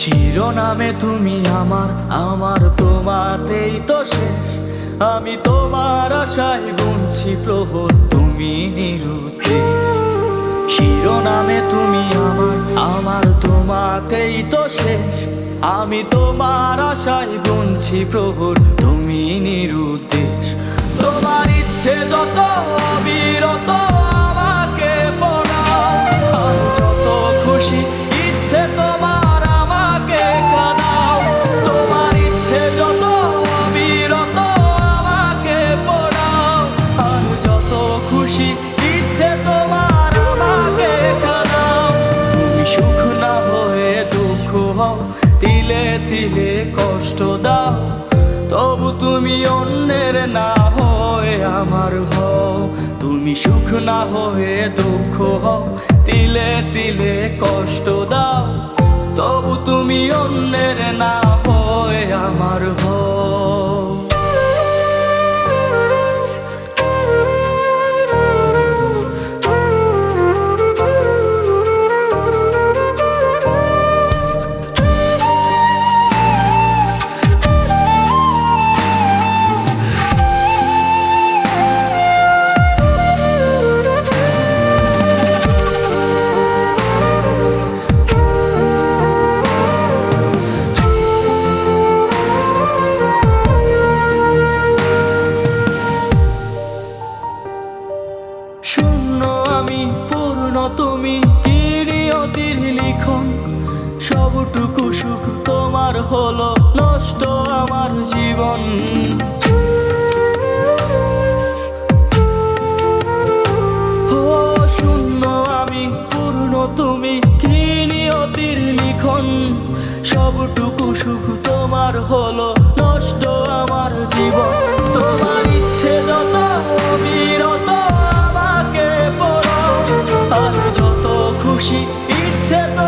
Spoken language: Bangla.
শিরোনামে তুমি আমার আমার তোমাতেই তো শেষ। আমি তোমার আশায় বুনছি প্রহর, তুমি নিরুতে শিরোনামে তুমি আমার আমার তোমাতেই তো শেষ। আমি তোমার আশায় বুনছি প্রহর, তুমি তিলে কষ্ট দাও, তবু তুমি অন্যের না হয়ে আমার হও। তুমি সুখ না হয়ে দুঃখ হও, তিলে তিলে কষ্ট দাও, তবু তুমি অন্যের না হয়ে আমার হও। আমি, পূর্ণ তুমি, কিরিয়তির লিখন। সবটুকু সুখ তোমার হলো, নষ্ট আমার জীবন। তুমি কিনিয়তির লিখন। সবটুকু সুখ তোমার হলো, নষ্ট আমার জীবন। তোমার Set